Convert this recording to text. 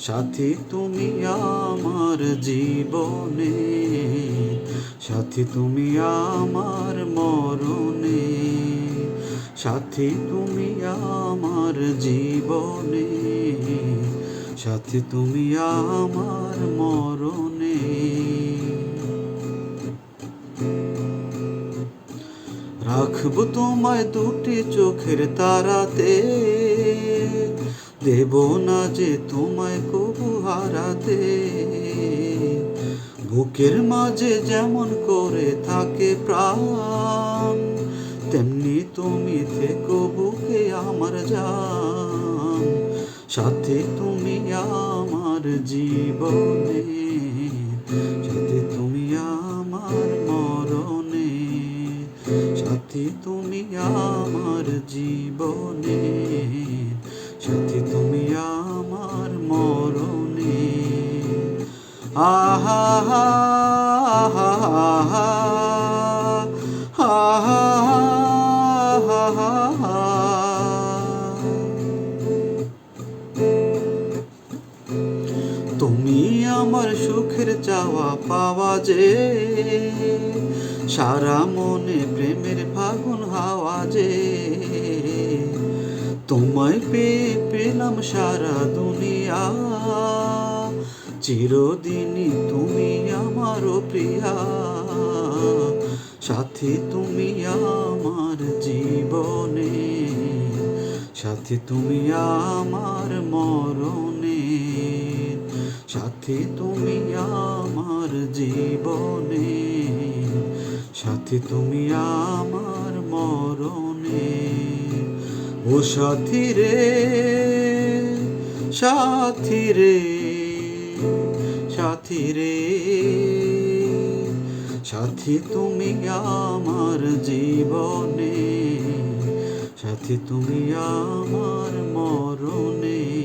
সাথী, তুমি আমার জীবনে। সাথী, তুমি আমার মরণে। সাথী, তুমি আমার জীবনে। সাথী, তুমি আমার মরণে। রাখব তোমায় দুটি চোখের তারাতে। দেব না যে তোমায় কবু হারাতে। বুকের মাঝে যেমন করে থাকে প্রাণ, তেমনি তুমি থেকো বুকে আমার জান। সাথে তুমি আমার জীবনে, সাথে তুমি আমার মরণে, সাথী তুমি আমার জীবনে, সাথী আহা হা হা হা হা তুমি আমার সুখের চাওয়া পাওয়া যে, সারা মনে প্রেমের ফাগুন হাওয়া যে। তোমায় পেয়ে পেলাম সারা দুনিয়া। চিরদিনই তুমি আমার প্রিয়া। সাথী তুমি আমার জীবনে। সাথী তুমি আমার মরণে। সাথী তুমি আমার জীবনে। সাথী তুমি আমার মরণে। ও সাথী রে সাথী রে। সাথী রে। সাথী তুমি আমার জীবনে সাথী তুমি আমার মরণে।